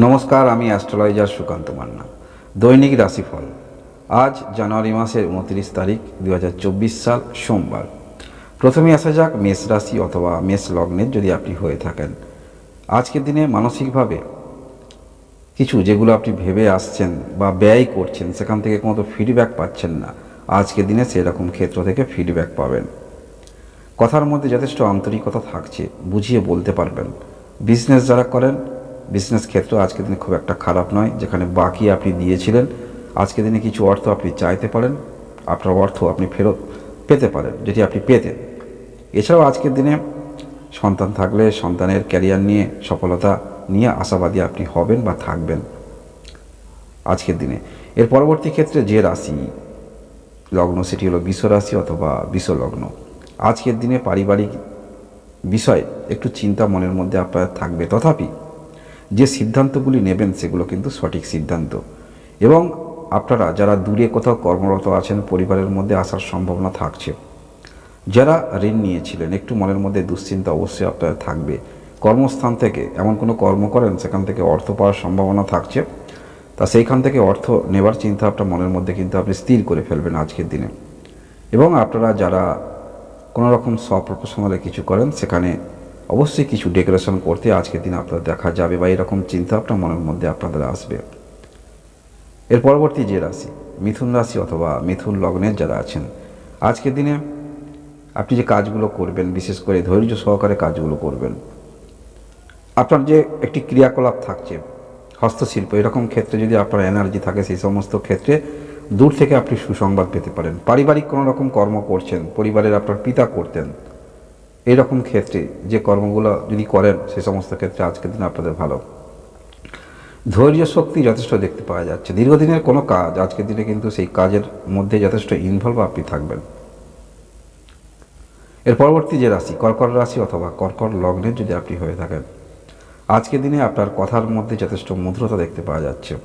নমস্কার, আমি অ্যাস্ট্রোলজার সুকান্ত মান্না। দৈনিক রাশিফল। আজ জানুয়ারি মাসের উনত্রিশ তারিখ দু হাজার চব্বিশ সাল, সোমবার। প্রথমে আসা যাক মেষ রাশি অথবা মেষ লগ্নের যদি আপনি হয়ে থাকেন। আজকের দিনে মানসিকভাবে কিছু যেগুলো আপনি ভেবে আসছেন বা ব্যয় করছেন, সেখান থেকে কোনো ফিডব্যাক পাচ্ছেন না। আজকের দিনে সেরকম ক্ষেত্র থেকে ফিডব্যাক পাবেন। কথার মধ্যে যথেষ্ট আন্তরিকতা থাকছে, বুঝিয়ে বলতে পারবেন। বিজনেস যারা করেন বিজনেস ক্ষেত্র আজকের দিনে খুব একটা খারাপ নয়। যেখানে বাকি আপনি দিয়েছিলেন আজকের দিনে কিছু অর্থ আপনি চাইতে পারেন, আপনার অর্থ আপনি ফেরত পেতে পারেন, যেটি আপনি পেতেন। এছাড়াও আজকের দিনে সন্তান থাকলে সন্তানের ক্যারিয়ার নিয়ে সফলতা নিয়ে আশাবাদী আপনি হবেন বা থাকবেন আজকের দিনে। এর পরবর্তী ক্ষেত্রে যে রাশি, লগ্ন, সেটি হলো বিশ্ব রাশি অথবা বিশ্ব লগ্ন। আজকের দিনে পারিবারিক বিষয়, একটু চিন্তা মনের মধ্যে আপনার থাকবে। তথাপি যে সিদ্ধান্তগুলি নেবেন সেগুলো কিন্তু সঠিক সিদ্ধান্ত। এবং আপনারা যারা দূরে কোথাও কর্মরত আছেন, পরিবারের মধ্যে আসার সম্ভাবনা থাকছে, যারা ঋণ নিয়েছিলেন, একটু মনের মধ্যে দুশ্চিন্তা অবশ্যই আপনার থাকবে। কর্মস্থান থেকে এমন কোনো কর্ম করেন, সেখান থেকে অর্থ পাওয়ার সম্ভাবনা থাকছে, তা সেইখান থেকে অর্থ নেবার চিন্তা আপনার মনের মধ্যে কিন্তু আপনি স্থির করে ফেলবেন আজকের দিনে। এবং আপনারা যারা কোনো রকম স্বপ্রফেশনালে কিছু করেন, সেখানে অবশ্যই কিছু ডেকোরেশন করতে আজকের দিনে আপনার দেখা যাবে বা এরকম চিন্তা আপনার মনের মধ্যে আপনাদের আসবে। এর পরবর্তী যে রাশি, মিথুন রাশি অথবা মিথুন লগ্নের যারা আছেন, আজকের দিনে আপনি যে কাজগুলো করবেন, বিশেষ করে ধৈর্য সহকারে কাজগুলো করবেন, আপনার যে একটি ক্রিয়াকলাপ থাকছে, হস্তশিল্প, এরকম ক্ষেত্রে যদি আপনার এনার্জি থাকে, সেই সমস্ত ক্ষেত্রে দূর থেকে আপনি সুসংবাদ পেতে পারেন। পারিবারিক কোনো রকম কর্ম করছেন, পরিবারের আপনার পিতা করতেন এইরকম ক্ষেত্রে যে কর্মগুলো যদি করেন, সে সমস্ত ক্ষেত্রে আজকের দিন আপনাদের ভালো। ধৈর্য শক্তি যথেষ্ট দেখতে পাওয়া যাচ্ছে। দীর্ঘদিনের কোনো কাজ, আজকের দিনে কিন্তু সেই কাজের মধ্যে যথেষ্ট ইনভলভ আপনি থাকবেন। এর পরবর্তী যে রাশি, কর্কট রাশি অথবা কর্কট লগ্নের যদি আপনি হয়ে থাকেন, আজকের দিনে আপনার কথার মধ্যে যথেষ্ট মধুরতা দেখতে পাওয়া যাচ্ছে।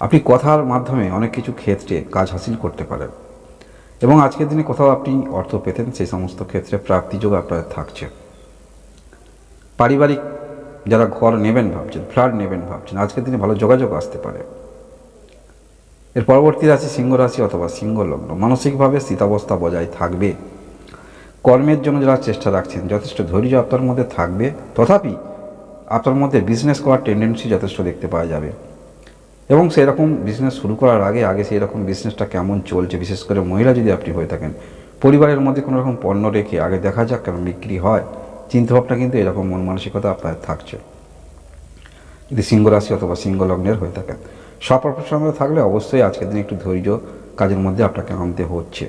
আপনি কথার মাধ্যমে অনেক কিছু ক্ষেত্রে কাজ হাসিল করতে পারেন। এবং আজকের দিনে কোথাও আপনি অর্থ পেতেন, সেই সমস্ত ক্ষেত্রে প্রাপ্তিযোগ আপনার থাকছে। পারিবারিক যারা ঘর নেবেন ভাবছেন, ফ্ল্যাট নেবেন ভাবছেন, আজকের দিনে ভালো যোগাযোগ আসতে পারে। এর পরবর্তী রাশি সিংহ রাশি অথবা সিংহ লগ্ন। মানসিকভাবে স্থিতাবস্থা বজায় থাকবে। কর্মের জন্য যারা চেষ্টা রাখছেন, যথেষ্ট ধৈর্য আপনার মধ্যে থাকবে। তথাপি আপনার মধ্যে বিজনেস করার টেন্ডেন্সি যথেষ্ট দেখতে পাওয়া যাবে। এবং সেরকম বিজনেস শুরু করার আগে আগে সেই রকম বিজনেসটা কেমন চলছে? বিশেষ করে মহিলা যদি আপনি হয়ে থাকেন, পরিবারের মধ্যে কোনো রকম পণ্য রেখে আগে দেখা যাক কেমন বিক্রি হয়, চিন্তাভাবনা কিন্তু এরকম মন মানসিকতা আপনার থাকছে। যদি সিংহ রাশি অথবা সিংহ লগ্নের হয়ে থাকেন স্বপ্রফেশনাল থাকলে অবশ্যই আজকের দিনে একটু ধৈর্য কাজের মধ্যে আপনাকে আনতে হচ্ছে।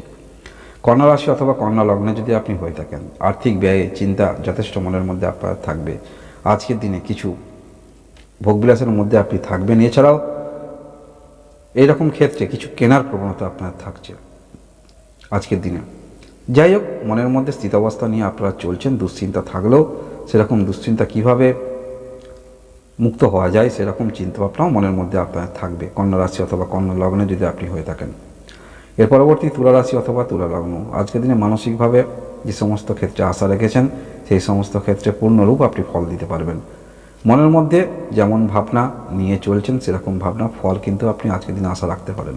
কন্যা রাশি অথবা কন্যা লগ্নে যদি আপনি হয়ে থাকেন, আর্থিক ব্যয়ে, চিন্তা যথেষ্ট মনের মধ্যে আপনার থাকবে। আজকের দিনে কিছু ভোগবিলাসের মধ্যে আপনি থাকবেন। এছাড়াও এইরকম ক্ষেত্রে কিছু কেনার প্রবণতা আপনার থাকছে আজকের দিনে। যাই হোক, মনের মধ্যে স্থিতাবস্থা নিয়ে আপনারা চলছেন, দুশ্চিন্তা থাকলেও সেরকম দুশ্চিন্তা কীভাবে মুক্ত হওয়া যায় সেরকম চিন্তাভাবনাও মনের মধ্যে আপনার থাকবে কন্যা রাশি অথবা কন্যা লগ্নে যদি আপনি হয়ে থাকেন। এর পরবর্তী তুলা রাশি অথবা তুলা লগ্ন আজকের দিনে মানসিকভাবে যে সমস্ত ক্ষেত্রে আশা রেখেছেন, সেই সমস্ত ক্ষেত্রে পূর্ণরূপ আপনি ফল দিতে পারবেন। মনের মধ্যে যেমন ভাবনা নিয়ে চলছেন, সেরকম ভাবনা, ফল কিন্তু আপনি আজকের দিনে আশা রাখতে পারেন।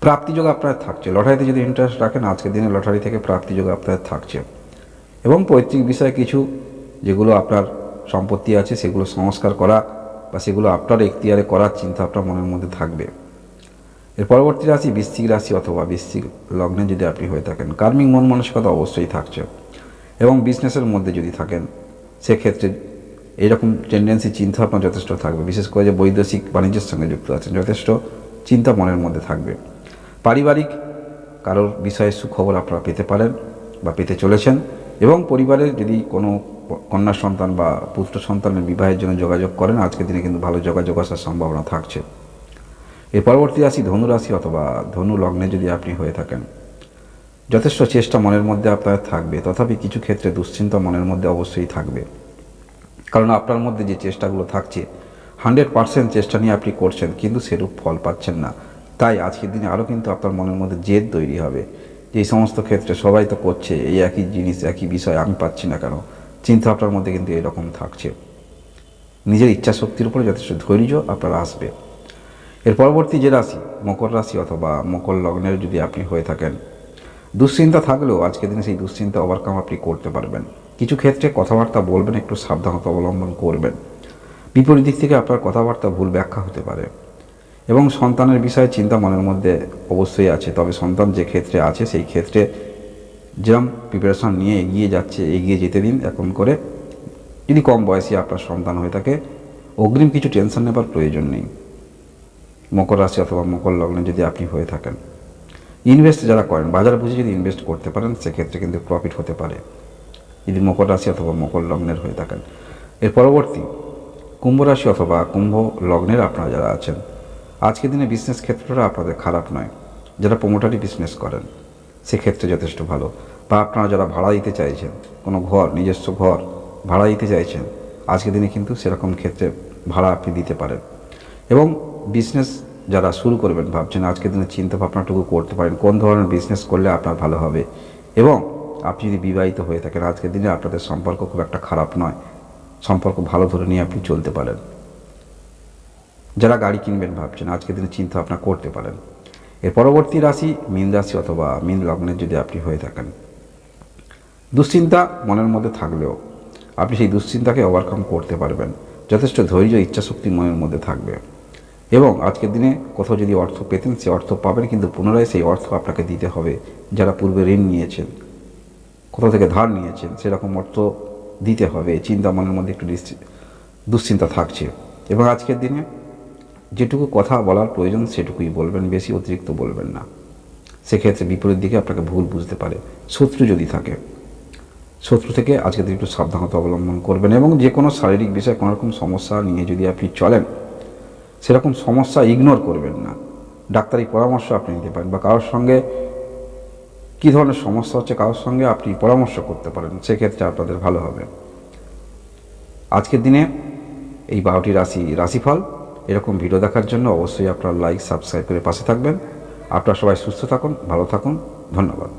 প্রাপ্তিযোগ আপনার থাকছে। লটারিতে যদি ইন্টারেস্ট রাখেন, আজকের দিনে লটারি থেকে প্রাপ্তিযোগ আপনার থাকছে। এবং পৈতৃক বিষয়ে কিছু যেগুলো আপনার সম্পত্তি আছে, সেগুলো সংস্কার করা বা সেগুলো আপনার এখতিয়ারে করার চিন্তা আপনার মনের মধ্যে থাকবে। এর পরবর্তী রাশি বৃশ্চিক রাশি অথবা বৃশ্চিক লগ্নে যদি আপনি হয়ে থাকেন, কার্মিক মন মানসিকতা অবশ্যই থাকছে। এবং বিজনেসের মধ্যে যদি থাকেন, সেক্ষেত্রে এইরকম টেন্ডেন্সি চিন্তা আপনার যথেষ্ট থাকবে। বিশেষ করে যে বৈদেশিক বাণিজ্যের সঙ্গে যুক্ত আছেন, যথেষ্ট চিন্তা মনের মধ্যে থাকবে। পারিবারিক কারোর বিষয়ে সুখবর আপনারা পেতে পারেন বা পেতে চলেছেন এবং পরিবারের যদি কোনো কন্যা সন্তান বা পুত্র সন্তানের বিবাহের জন্য যোগাযোগ করেন আজকের দিনে কিন্তু ভালো যোগাযোগ আসার সম্ভাবনা থাকছে। এর পরবর্তী রাশি ধনু রাশি অথবা ধনু লগ্নে যদি আপনি হয়ে থাকেন, যথেষ্ট চেষ্টা মনের মধ্যে আপনার থাকবে। তথাপি কিছু ক্ষেত্রে দুশ্চিন্তা মনের মধ্যে অবশ্যই থাকবে। কারণ আপনার মধ্যে যে চেষ্টাগুলো থাকছে, হান্ড্রেড পার্সেন্ট চেষ্টা নিয়ে আপনি করছেন, কিন্তু সেরূপ ফল পাচ্ছেন না। তাই আজকের দিনে আরও কিন্তু আপনার মনের মধ্যে জেদ তৈরি হবে যে এই সমস্ত ক্ষেত্রে সবাই তো করছে, এই একই জিনিস, একই বিষয় আমি পাচ্ছি না কেন? চিন্তা আপনার মধ্যে কিন্তু এরকম থাকছে। নিজের ইচ্ছা শক্তির উপরে যথেষ্ট ধৈর্য আপনার আসবে। এর পরবর্তী যে রাশি, মকর রাশি অথবা মকর লগ্নের যদি আপনি হয়ে থাকেন, দুশ্চিন্তা থাকলেও আজকের দিনে সেই দুশ্চিন্তা ওভারকাম আপনি করতে পারবেন। কিছু ক্ষেত্রে কথাবার্তা বলবেন, একটু সাবধানতা অবলম্বন করবেন। বিপরীত দিক থেকে আপনার কথাবার্তা ভুল ব্যাখ্যা হতে পারে। এবং সন্তানের বিষয়ে চিন্তা মনের মধ্যে অবশ্যই আছে, তবে সন্তান যে ক্ষেত্রে আছে, সেই ক্ষেত্রে যেরম প্রিপারেশন নিয়ে এগিয়ে যাচ্ছে, এগিয়ে যেতে দিন। এখন করে যদি কম বয়সী আপনার সন্তান হয়ে থাকে, অগ্রিম কিছু টেনশন নেবার প্রয়োজন নেই। মকর রাশি অথবা মকর লগ্নে যদি আপনি হয়ে থাকেন। ইনভেস্ট যারা করেন, বাজার বুঝে যদি ইনভেস্ট করতে পারেন, সেক্ষেত্রে কিন্তু প্রফিট হতে পারে। যদি মকর রাশি অথবা মকর লগ্নের হয়ে থাকেন। এর পরবর্তী কুম্ভ রাশি অথবা কুম্ভ লগ্নের আপনারা যারা আছেন, আজকের দিনে বিজনেস ক্ষেত্রটা আপনাদের খারাপ নয়। যারা প্রোমোটারি বিজনেস করেন, সেক্ষেত্রে যথেষ্ট ভালো। বা আপনারা যারা ভাড়া দিতে চাইছেন, কোনো ঘর, নিজস্ব ঘর, ভাড়া দিতে চাইছেন, আজকের দিনে কিন্তু সেরকম ক্ষেত্রে ভাড়া আপনি দিতে পারেন। এবং বিজনেস যারা শুরু করবেন, ভাবছেন আজকের দিনে চিন্তা ভাবনাটুকু করতে পারেন, কোন ধরনের বিজনেস করলে আপনার ভালো হবে। এবং আপনি যদি বিবাহিত হয়ে থাকেন, আজকের দিনে আপনাদের সম্পর্ক খুব একটা খারাপ নয়। সম্পর্ক ভালো ধরে নিয়ে আপনি চলতে পারেন। যারা গাড়ি কিনবেন ভাবছেন, আজকের দিনে চিন্তা ভাবনা করতে পারেন। এর পরবর্তী রাশি মীন রাশি অথবা মীন লগ্নের যদি আপনি হয়ে থাকেন। দুশ্চিন্তা মনের মধ্যে থাকলেও আপনি সেই দুশ্চিন্তাকে ওভারকাম করতে পারবেন। যথেষ্ট ধৈর্য, ইচ্ছাশক্তি মনের মধ্যে থাকবে। এবং আজকের দিনে কোথাও যদি অর্থ পেতেন, সে অর্থ পাবেন, কিন্তু পুনরায় সেই অর্থ আপনাকে দিতে হবে, যারা পূর্বে ঋণ নিয়েছেন। কোথাও থেকে ধার নিয়েছেন, সেরকম অর্থ দিতে হবে। চিন্তা মনের মধ্যে একটু দুশ্চিন্তা থাকছে। এবং আজকের দিনে যেটুকু কথা বলার প্রয়োজন, সেটুকুই বলবেন, বেশি অতিরিক্ত বলবেন না। সেক্ষেত্রে বিপরীত দিকে আপনাকে ভুল বুঝতে পারে। শত্রু যদি থাকে, শত্রু থেকে আজকে দিন একটু সাবধানতা অবলম্বন করবেন এবং যে কোনো শারীরিক বিষয়ে কোনোরকম সমস্যা নিয়ে যদি আপনি চলেন, সেরকম সমস্যা ইগনোর করবেন না। ডাক্তারি পরামর্শ আপনি নিতে পারেন বা কারোর সঙ্গে কী ধরনের সমস্যা হচ্ছে কারোর সঙ্গে আপনি পরামর্শ করতে পারেন, সেক্ষেত্রে আপনাদের ভালো হবে। আজকের দিনে এই বারোটি রাশি রাশিফল, এরকম ভিডিও দেখার জন্য অবশ্যই আপনারা লাইক সাবস্ক্রাইব করে পাশে থাকবেন। আপনারা সবাই সুস্থ থাকুন, ভালো থাকুন, ধন্যবাদ।